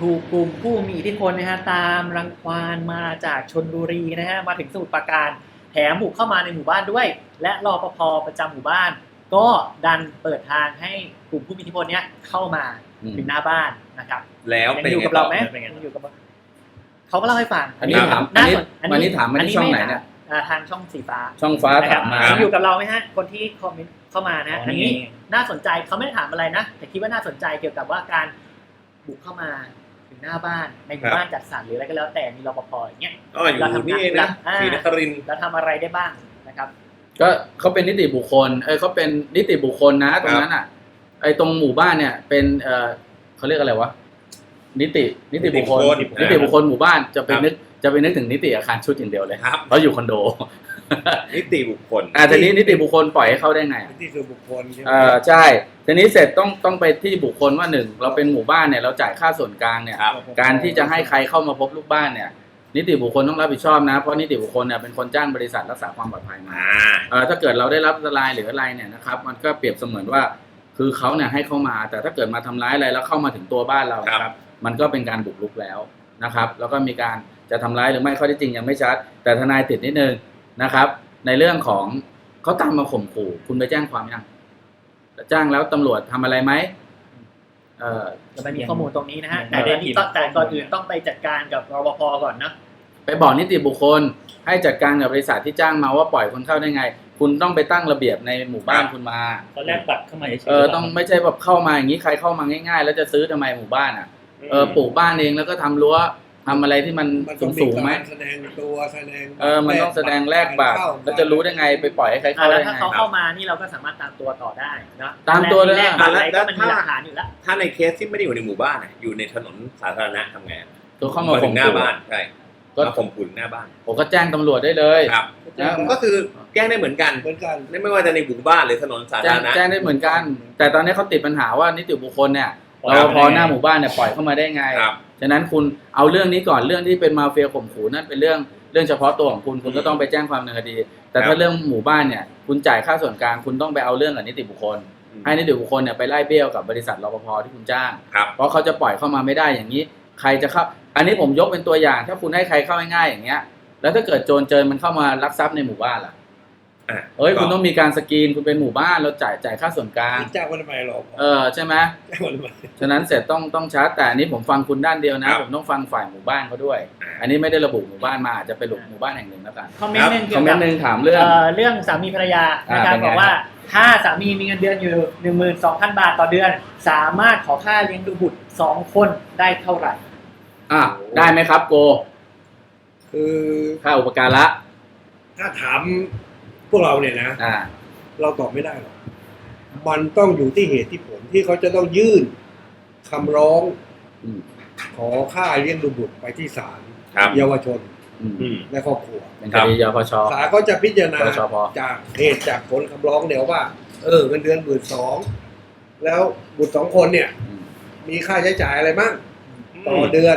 ถูกกลุ่มผู้มีอิทธิพลนะฮะตามรังควานมาจากชนบุรีนะฮะมาถึงสมุทรปราการ แถมบุกเข้ามาในหมู่บ้านด้วย และรอปภประจำหมู่บ้าน ก็ดันเปิดทางให้กลุ่มผู้มีอิทธิพลเนี้ยเข้ามาอืมถึงหน้าบ้านนะครับแล้วยังเป็นอยู่ไงกับต่เราอไหมเป็นไงยังอยู่กับเราเขาก็เล่าให้ฟังอันนี้ครัถาบมอันนี้สอันนี้ถามมาที่ช่องไหนม่เนี่ยอ่าทางช่องสีฟ้า ช่องฟ้านะครัถาบมมายังอยู่กับเราไหมฮะ คนที่คอมเมนต์เข้ามานะอ๋ออันนี่นี้น่าสนใจเขาไม่ได้ถามอะไรนะ แต่คิดว่าน่าสนใจเกี่ยวกับว่าการบุกเข้ามาถึง หน้าบ้านในหมู่บ้านจัดสรรหรืออะไรก็แล้วแต่มีรปภอย่างเงี้ยอ๋ออยู่นี่เองนะอ่าศรีนครินทร์แล้วทำอะไรได้บ้างนะครับ ก็เขาเป็นนิติบุคคลเออเขาเป็นนิติบุคคลนะตรงนั้นอะไอ้ตรงหมู่บ้านเนี่ยเป็นเออเขาเรียกอะไรวะนิตินิติบุคคลนิติบุคคลหมู่บ้านจะไปนึก จะไปนึกถึงนิติอาคารชุดอย่างเดียวเลยครับ เพราะอยู่คอนโด นิติบุคคลอ่าทีนี้นิติบุคคลปล่อยให้เข้าได้ไงอะที่ส่วนบุคคลใช่ไหมเออใช่ทีนี้เสร็จต้องต้องไปที่บุคคลว่าหนึ่งเราเป็นหมู่บ้านเนี่ยเราจ่ายค่าส่วนกลางเนี่ย ครับ การที่จะให้ใครเข้ามาพบลูกบ้านเนี่ย นิติบุคคลต้องรับผิดชอบนะ เพราะนิติบุคคลเนี่ยเป็นคนจ้างบริษัทรักษาความปลอดภัยมาอ่าเอ่อถ้าเกิดเราได้รับอันตรายหรืออะไรเนี่ยนะครับ มันก็เปรียบเสมือนว่าคือเขาเนี่ยให้เข้ามา แต่ถ้าเกิดมาทำร้ายอะไรแล้วเข้ามาถึงตัวบ้านเรานะครับ มันก็เป็นการบุกรุกแล้วนะครับ แล้วก็มีการ จะทำร้ายหรือไม่ข้อที่จริงยังไม่ชัด แต่ทนายติดนิดนึงนะครับ ในเรื่องของเขาตามมาข่มขู่ คุณไปแจ้งความยังแจ้งแล้วตำรวจทำอะไรไหมเอ่อจะไม่มีข้อมูลตรงนี้นะฮะยังแต่ไม่ได้เดี๋ยวนี้ต้องพิมพ์แต่ก่อนอื่นต้องไปจัดการกับรปภก่อนนะไปบอกนิติบุคคลให้จัดการกับบริษัทที่จ้างมาว่าปล่อยคนเข้าได้ไง คุณต้องไปตั้งระเบียบในหมู่บ้านคุณมาตอนแรกบัตรเข้ามาเฉยๆเออต้องไม่ใช่แบบเข้ามาอย่างนี้ใครเข้ามาง่าย ๆ แล้วจะซื้อทำไมหมู่บ้านอะเออปลูกบ้านเองแล้วก็ทำรั้ว ทำอะไรที่มันมันสูต้องงมีสูงๆไหมการแสดงตัวแสดงเออมันต้องแสดงแลกบัตรเข้าแล้วจะรู้ได้ไงไปปล่อยให้ใครอะเข้าแล้ได้วถ้าไงเขาเข้ามานี่เราก็สามารถตามตัวต่อได้นะตามตัวเลยแรกอะอะไรแล้วก็มันมีถ้าหลักฐานอยู่แล้วถ้าในเคสที่ไม่ได้อยู่ในหมู่บ้านอะอยู่ในถนนสาธารณะทำไงตัวเข้ามามาถึข่มงหน้าขู่บ้านใช่ก็มาข่มขู่ถึงหน้าบ้านผมก็แจ้งตำรวจได้เลยครับนะก็คือแจ้งได้เหมือนกันเหมือนกันไม่ว่าจะในหมู่บ้านหรือถนนสาแจ้ธางรณะแจ้งได้เหมือนกัน แต่ตอนนี้เขาติดปัญหาว่านิติบุคคลเนี่ยรคปบภหน้าหมู่บ้านเนี่ยปล่อยเข้ามาได้ไงครับ ฉะนั้นคุณเอาเรื่องนี้ก่อนเรื่องที่เป็นมาเฟียข่มขู่นั่นเป็นเรื่องเรื่องเฉพาะตัวของคุณคุณก็ต้องไปแจ้งความดำเนินคดี แต่ครัถ้าบเรื่องหมู่บ้านเนี่ยคุณจ่ายค่าส่วนกลางคุณต้องไปเอาเรื่องกับนิติบุคคล ให้นิติบุคคลเนี่ยไปไล่เบี้ยวกับบริษัทรปภที่คุณจ้าง ครับ เพราะเขาจะปล่อยเข้ามาไม่ได้อย่างนี้ ใครจะเข้า อันนี้ผมยกเป็นตัวอย่าง ถ้าคุณให้ใครเข้าง่ายๆอย่างเงี้ย แล้วถ้าเกิดโจรเจอมันเข้ามาลักทรัพย์ในหมู่บ้านล่ะ อะเอ้ยคุณต้องมีการสกรีนคุณเป็นหมู่บ้านเราจ่ายจ่ายค่าส่วนกลางจ้างวันทำไมหรอกเออใช่ไหมจ้างวันทำไมฉะนั้นเสร็จต้องต้องชัดแต่อันนี้ผมฟังคุณด้านเดียวนะครับผมต้องฟังฝ่ายหมู่บ้านเขาด้วยอ่าอันนี้ไม่ได้ระบุหมู่บ้านมาอาจจะเป็นหมู่บ้านแห่งหนึ่งแล้วกันคอมเมนต์หนึ่งคเกี่อยวมเมนกับต์หนึ่งถามเรื่องเอ่อเรื่องสามีภรรยาอ่านะครับเป็นไงบอกว่าถ้าสามีมีเงินเดือนอยู่หนึ่งหมื่นสองพันบาทต่อเดือน สามารถขอค่าเลี้ยงดูบุตรสองคนได้เท่าไหร่อะได้ไหมครับโก คือค่าอุปการะถ้าถาม พวกเราเนี่ยนะ อ่า เราตอบไม่ได้หรอก มันต้องอยู่ที่เหตุที่ผลที่เขาจะต้องยื่นคำร้องอืม ขอค่าเลี้ยงดูบุตรไปที่ศาลครับ เยาวชนอืมอืม และครอบครัวเป็นคดียพชศาลก็จะพิจารณาปชปจากเหตุจากผลคำร้องเนี่ยว่า เออเงินเดือนหมื่นสองแล้วบุตรสองคนเนี่ย อืมมีค่าใช้จ่ายอะไรบ้างต่อเดือน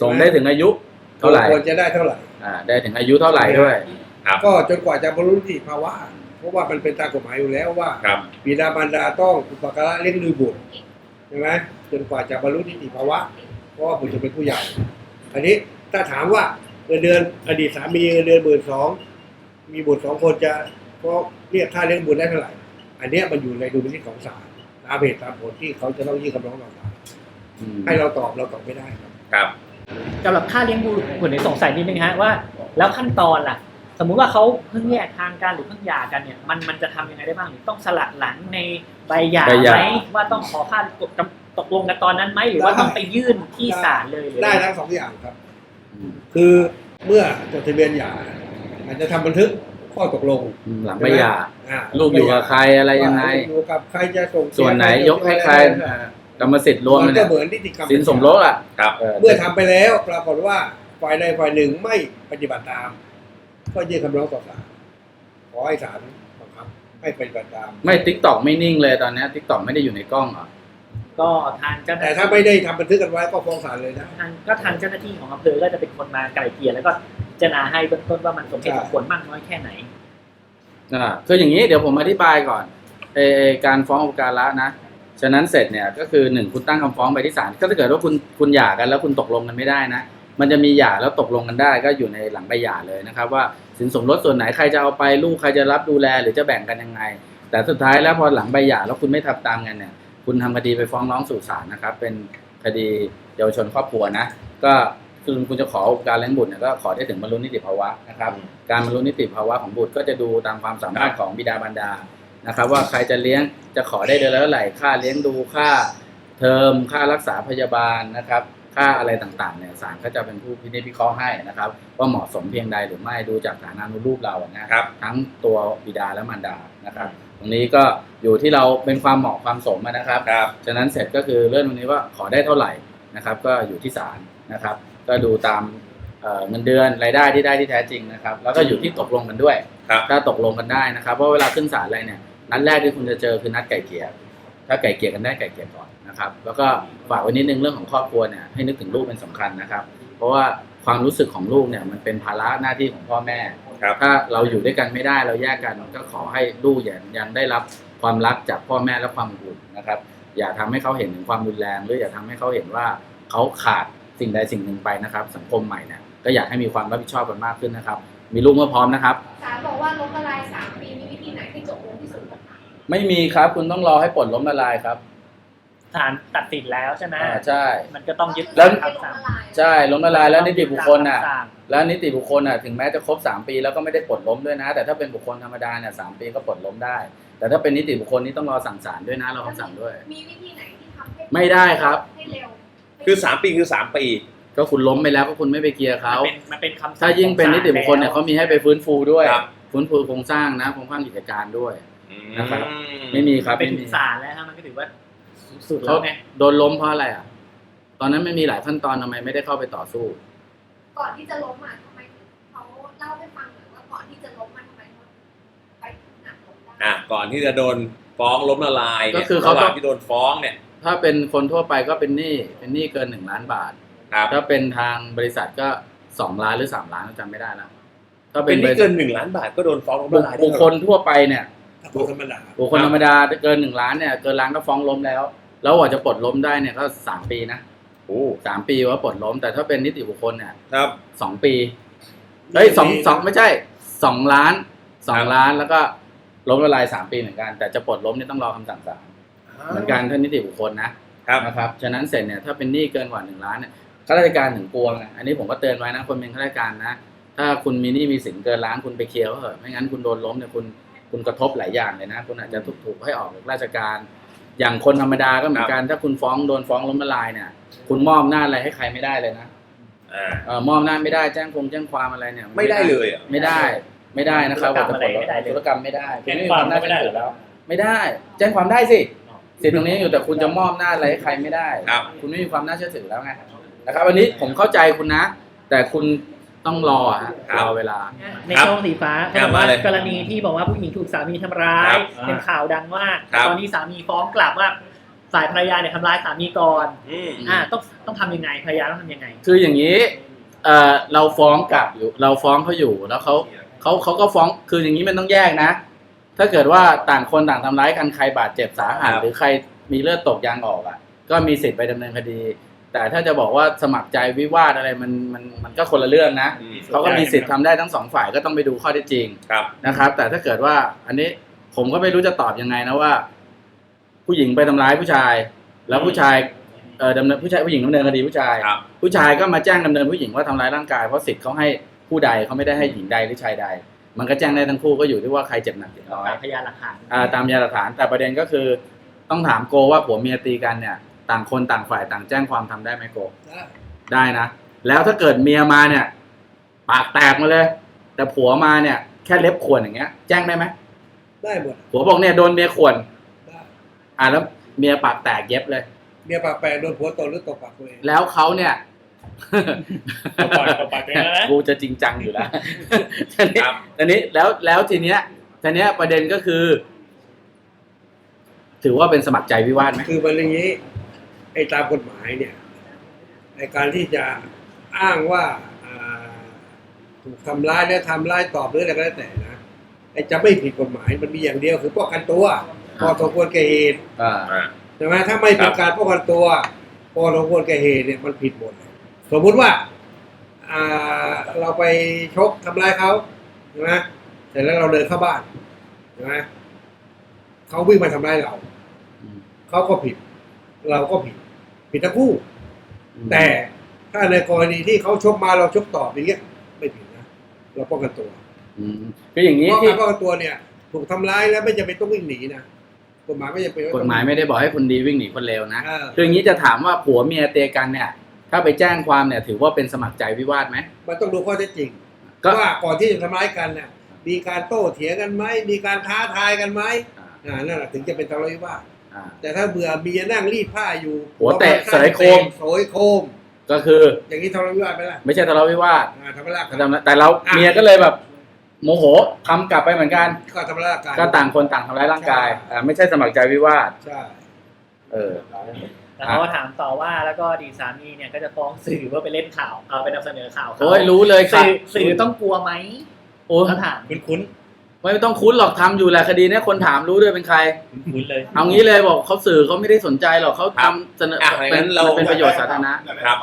ส่งได้ถึงอายุเท่าไหร่ควรจะได้เท่าไหร่ อ่า ได้ถึงอายุเท่าไหร่ด้วยครับ ก็จนกว่าจะบรรลุนิติภาวะเพราะว่ามันเป็นตามกฎหมายอยู่แล้วว่าครับบิดามารดาต้องอุปการะเลี้ยงดูบุตรใช่ไหมจนกว่าจะบรรลุนิติภาวะ เพราะว่าบุตรจะเป็นผู้ใหญ่อันนี้ถ้าถามว่าเงินเดือนอดีตสามีเงินเดือนหมื่นสองมีบุตรสองคนจะก็เรียกค่าเลี้ยงบุตรได้เท่าไหร่ อันเนี้ยมันอยู่ในดุลพินิจของศาลตามเหตุตามผลที่เขาจะต้องยื่นคำร้องต่อศาลอืมให้เราตอบเราตอบไม่ได้ครับครับสำหรับค่าเลี้ยงดูผมเลยสงสัยนิดนึงฮะว่า แล้วขั้นตอนล่ะ สมมุติว่าเขาเพิ่งแยกทางกันหรือเพิ่งหย่ากันเนี่ยมันมันจะทำยังไงได้บ้างหรือต้องสลักหลังในใบหย่าใบหย่าไหมว่าต้องขอค่าตกตกลงกันตอนนั้นไหมหรือว่าต้องไปยื่นที่ศาลเลยหรือได้ทั้งสองอย่างครับอืมคือเมื่อจดทะเบียนหย่าอาจจะทำบันทึกข้อตกลงอืมหลังไม่หย่าอ่าลูกอยู่กับใครอะไรยังไงว่าลูกอยู่กับใครจะส่งเสีส่วนไหนยกให้ใครอ่ากรรมสิทธิ์รวมมันเนี่ก็ยเหมือนนิติกรรมสินสมรสอะครับเออเมื่อทำไปแล้วปรากฏว่าฝ่ายใดฝ่ายหนึ่งไม่ปฏิบัติตาม ก็ยื่นคำร้องต่อศาลขอให้ศาลบังคับให้ปฏิบัติตาม ไม่ทิกตอกไม่นิ่งเลยตอนเนี้ทิกตอกไม่ได้อยู่ในกล้องเหรอะก็ทางเจ้าหน้าแต่ที่ถ้าไม่ได้ทำบันทึกกันไว้ก็ฟ้องศาลเลยนะ ทางก็ทางเจ้าหน้าที่ของอำเภอก็จะเป็นคนมาไกล่เกลี่ยแล้วก็พิจารณาให้เบื้องต้นว่ามันสมเหตุสมผลมากน้อยแค่ไหน อ่าคืออย่างนี้เดี๋ยวผมอธิบายก่อนเออเอ่อการฟ้องอุปการะนะฉะนั้นเสร็จเนี่ยก็คือหนึ่งคุณตั้งคำฟ้องไปที่ศาลก็ถ้าเกิดว่าคุณคุณหย่ากันแล้วคุณตกลงกันไม่ได้นะ มันจะมีหย่าแล้วตกลงกันได้ก็อยู่ในหลังใบหย่าเลยนะครับ ว่าสินสมรสส่วนไหนใครจะเอาไปลูกใครจะรับดูแลหรือจะแบ่งกันยังไง แต่สุดท้ายแล้วพอหลังใบหย่าแล้วคุณไม่ทำตามกันเนี่ย คุณทำคดีไปฟ้องร้องสู่ศาลนะครับ เป็นคดีเยาวชนครอบครัวนะ ก็คือคุณจะขอการเลี้ยงบุตรเนี่ยก็ขอได้ถึงบรรลุนิติภาวะนะครับ การบรรลุนิติภาวะของบุตรก็จะดูตามความสามารถของบิดาบรรดานะครับ ว่าใครจะเลี้ยงจะขอได้เดือนละเท่าไหร่ค่าเลี้ยงดูค่าเทอมค่ารักษาพยาบาลนะครับ ค่าอะไรต่างๆเนี่ยศาลก็จะเป็นผู้พินิจพิเคราะห์ให้นะครับว่าเหมาะสมเพียงใดหรือไม่ดูจากฐานานุรูปเราอะนะครับ ทั้งตัวบิดาและมารดานะครับ ตรงนี้ก็อยู่ที่เราเป็นความเหมาะความสมอะนะครับครับฉะนั้นเสร็จก็คือเรื่องตรงนี้ว่าขอได้เท่าไหร่นะครับ ก็อยู่ที่ศาลนะครับ ก็ดูตามเอ่อเงินเดือนรายได้ที่ได้ที่แท้จริงนะครับ แล้วก็อยู่ที่ตกลงกันด้วยครับถ้าตกลงกันได้นะครับเพราะเวลาขึ้นศาลอะไรเนี่ยนัดแรกที่คุณจะเจอคือนัดไก่เกลี่ยถ้าไก่เกลี่ยกันได้ไก่เกลี่ยก่อน นะครับแล้วก็ฝากไว้นิดนึงเรื่องของครอบครัวเนี่ยให้นึกถึงลูกเป็นสำคัญนะครับ เพราะว่าความรู้สึกของลูกเนี่ยมันเป็นภาระหน้าที่ของพ่อแม่ครับถ้าเราอยู่ด้วยกันไม่ได้เราแยกกันก็ขอให้ลูกยังยังได้รับความรักจากพ่อแม่และความอบอุ่นนะครับ อย่าทำให้เขาเห็นถึงความรุนแรง หรืออย่าทำให้เขาเห็นว่าเขาขาดสิ่งใดสิ่งหนึ่งไปนะครับ สังคมใหม่เนี่ยก็อยากให้มีความรับผิดชอบกันมากขึ้นนะครับ มีลูกเมื่อพร้อมนะครับศาลบอกว่าล้มละลายสามปีมีวิธีไหนที่จบลงที่สุดคะไม่มีครับ คุณต้องรอให้ปลดล้มละลายครับ ศาลตัดสินแล้วใช่ไหมอ่าใช่ มันก็ต้องยึดแล้ว คำสั่งใช่ล้มละลายแล้วนิติบุคคลน่ะ ตามำสั่งแล้วนิติบุคคลน่ะถึงแม้จะครบสามปีแล้วก็ไม่ได้ปลดล้มด้วยนะ แต่ถ้าเป็นบุคคลธรรมดาเนี่ยสามปีก็ปลดล้มได้ แต่ถ้าเป็นนิติบุคคลนี่ต้องรอสั่งศาลด้วยนะรอคำสั่งด้วย มีวิธีไหนที่ทำให้ไม่ได้ครับ ให้เร็วคือสามปีคือสามปี ก็คุณล้มไปแล้วก็คุณไม่ไปเคลียร์เขามันเป็นมันเป็นคำสั่งถ้ายิ่งเป็นนิติบุคคลเนี่ยของศาเขามีให้ไปฟื้นฟูด้วย ครับ ฟื้นฟูโครงสร้างนะโครงสร้างกิจการด้วย นะครับอืไม่มีครับเป็นไม่ถึมีงศาลแล้วฮะมันก็ถือว่า สุดแล้เขาวไงโดนล้มเพราะอะไรอะ ตอนนั้นไม่มีหลายขั้นตอนทำไมไม่ได้เข้าไปต่อสู้ ก่อนที่จะล้มอะทำไมเขาเล่าให้ฟังหน่อยว่าก่อนที่จะล้มมันทำไมเขาไปหนักล้มได้อะก่อนที่จะโดนฟ้องล้มละลายนี่ยก็คือเขาระหต้ว่าองงที่โดนฟ้องเนี่ยถ้าเป็นคนทั่วไปก็เป็นหนี้เป็นหนี้เกินหนึ่งล้านบาท ครับถ้าเป็นทางบริษัทก็สองล้านหรือสามล้านจำไม่ได้แล้วถ้าเป็เป็นนบนี่ริษัเกิทนหนึ่งล้านบาทก็โดนฟ้องล้มบุละคลายได้บุคคลทั่วไปเนี่ย ถ้าคนธรรมดาบุคคลธรรมดาเกินหนึ่งล้านเนี่ยเกินล้านก็ฟ้องล้มแล้ว แล้วกว่าจะปลดล้มได้เนี่ยก็สามปีนะโอ้สามปีว่าปลดล้ม แต่ถ้าเป็นนิติบุคคลเนี่ยครับสองปีเฮ้ยสองสองไม่ใช่สองล้านสองล้านแล้วก็ล้มละลายสามปีเหมือนกัน แต่จะปลดล้มเนี่ยต้องรอคำสั่งศาลเหมือนกันถ้านิติบุคคลนะครับนะครับฉะนั้นเสร็จเนี่ยถ้าเป็นหนี้เกินกว่าหนึ่งล้านเนี่ยข้าราชการถึงกลัวไงอันนี้ผมก็เตือนไว้นะคนเป็นข้าราชการนะ ถ้าคุณมีหนี้มีสินเกินล้านคุณไปเคลียร์เขาเถอะไม่งั้นคุณโดนล้มเนี่ยคุณคุณกระทบหลายอย่างเลยนะ คุณอาจจะถูกถูกให้ออกจากราชการ อย่างคนธรรมดาก็เหมือนกันถ้าคุณฟ้องโดนฟ้องล้มละลายเนี่ย คุณมอบหน้าจอะไรให้ใครไม่ได้เลยนะอ่าเอ่อมอบหน้าจไม่ได้แจ้งคงแจ้งความอะไรเนี่ย ไม่ได้เลยเหรอไม่ได้ไม่ได้นะครับธุรกรรมอะไรไม่ได้เลยธุรกรรมไม่ได้คุณแจ้งไม่มีความอำนาจก็ไม่ได้เหรอแล้วไม่ได้ แจ้งความได้สิสิทธิ์ตรงนี้อยู่แต่คุณจะมอบหน้าจอะไรให้ใครไม่ได้ครับคุณไม่มีความน่าเชื่อถือแล้วไงนะครับวันนี้ผมเข้าใจคุณนะ แต่คุณ ต้องรอฮะครับ รอเวลา ในช่องสีฟ้าครัเขาบบอกว่ามาเลยกรณีที่บอกว่าผู้หญิงถูกสามีทำร้าครัยบเป็นข่าวดังมากครับ ตอนนี้สามีฟ้องกลับว่าฝ่ายภรรยาเนี่ยทำร้ายสามีก่อนอืม อ่าต้องต้องทำยังไงภรรยาต้องทำยังไง คืออย่างนี้เอ่อเราฟ้องกลับอยู่ เราฟ้องเขาอยู่แล้วเขาเขาเขาก็ฟ้องคืออย่างนี้มันต้องแยกนะ ถ้าเกิดว่าต่างคนต่างทำร้ายกันใครบาดเจ็บสาหัสครับ หรือใครมีเลือดตกยางออกอะ ก็มีสิทธิ์ไปดำเนินคดี แต่ถ้าจะบอกว่าสมัครใจวิวาทอะไรมันมันมันก็คนละเรื่องนะอืมเขาก็มีสิทธิ์ทำได้ทั้งสองฝ่ายก็ต้องไปดูข้อเท็จจริงครับ นะครับ แต่ถ้าเกิดว่าอันนี้ผมก็ไม่รู้จะตอบยังไงนะว่า ผู้หญิงไปทำร้ายผู้ชาย แล้วผู้ชายเอ่อดำเนินผู้ชายผู้หญิงดำเนินคดีผู้ชาย ครับ ผู้ชายก็มาแจ้งดำเนินผู้หญิงว่าทำร้ายร่างกายเพราะสิทธิ์เขาให้ผู้ใดเขาไม่ได้ให้หญิงใดหรือชายใด มันก็แจ้งได้ทั้งคู่ก็อยู่ที่ว่าใครเจ็บหนักเจ็บน้อย ตามพยานหลักฐาน อ่าตามพยานหลักฐานแต่ประเด็นก็คือต้องถามโกว่าผัวเมียตีกันเนี่ย ต่างคนต่างฝ่ายต่างแจ้งความทำได้ไหมโก ได้ได้นะ แล้วถ้าเกิดเมียมาเนี่ย ปากแตกมาเลย แต่ผัวมาเนี่ย แค่เล็บข่วนอย่างเงี้ย แจ้งได้ไหมได้หมดผัวบอกเนี่ยโดนเมียข่วนได้อ่าแล้วเมียปากแตกเย็บเลย เมียปากแปลกโดนผัวตบหรือตบปากตัวเองแล้วเขาเนี่ยปล่อยปล่อยไปแล้วนะ กูจะจริงจังอยู่แล้วทีนี้ครับ ทีนี้แล้วแล้วทีเนี้ยทีเนี้ยประเด็นก็คือ ถือว่าเป็นสมัครใจวิวาทไหมคือมันอย่างนี้ไอ้ตามกฎหมายเนี่ยในการที่จะอ้างว่าอ่าถูกทำร้ายแล้วทำร้ายตอบหรืออะไรก็แล้วแต่นะไอ้จะไม่ผิดกฎหมายมันมีอย่างเดียวคือป้องกันตัวพอสมควรแก่เหตุอ่าอ่าใช่ไหมถ้าไม่เป็นการป้องกันตัวพอเราควรแก่เหตุเนี่ยมันผิดหมดเลยสมมุติว่าอ่าเราไปชกทำร้ายเขาใช่ไหมเสร็จแล้วเราเดินเข้าบ้านใช่ไหมเขาวิ่งมาทำร้ายเราอืมเขาก็ผิด เราก็ผิด ผิดทั้งคู่ แต่ถ้าในกรณีที่เขาชกมาเราชกตอบอย่างเงี้ยไม่ผิดนะเราป้องกันตัวอืมคืออย่างนี้เพราะที่การป้องกันตัวเนี่ย ถูกทำร้ายแล้วไม่จำเป็นต้องวิ่งหนีนะกฎหมายไม่จำเป็นว่กต้ฎองหมายไม่ได้บอกให้คนดีวิ่งหนีคนเลวนะเออคืออย่างนี้จะถามว่าผัวเมียเตียกันเนี่ย ถ้าไปแจ้งความเนี่ย ถือว่าเป็นสมัครใจวิวาทไหมมันต้องดูข้อเท็จจริงก็ว่าก่อนที่จะทำร้ายกันเนี่ยมีการโต้เถียงกันไหมมีการท้าทายกันไหมอ่าอ่านั่นแหละถึงจะเป็นทะเลาะวิวาทอ่า แต่ถ้าเบื่อเมียนั่งรีดผ้าอยู่หัวแตะเสยโคมเสยโคม ก็คือ อย่างนี้ทะเลาะวิวาทไหมล่ะไม่ใช่ทะเลาะวิวาทอ่าทำร้ายร่างกายแต่เราอะเมียก็เลยแบบโมโหทำกลับไปเหมือนกัน ก็ทำร้ายร่างกายก็ต่างคนต่างทำร้ายร่างกายใช่อ่าไม่ใช่สมัครใจวิวาทใช่เออแล้วเขาก็ถามต่อว่าแล้วก็อดีตสามีเนี่ยก็จะฟ้องสื่อว่าไปเล่นข่าวเอาไปนำเสนอข่าวเขาโอ้ยรู้เลยครับสื่อสื่อต้องกลัวไหมโอ้ยเขาถามคุ้น ไม่ต้องคุ้นหรอกทำอยู่แหละคดีเนี้ยคนถามรู้ด้วยเป็นใครๆคุ้นๆเลย เอางี้เลยบอกเขาสื่อเขาไม่ได้สนใจหรอกเขาครับทำเสนออะเป็นงั้นเรา เป็นประโยชน์สาธารณะครับ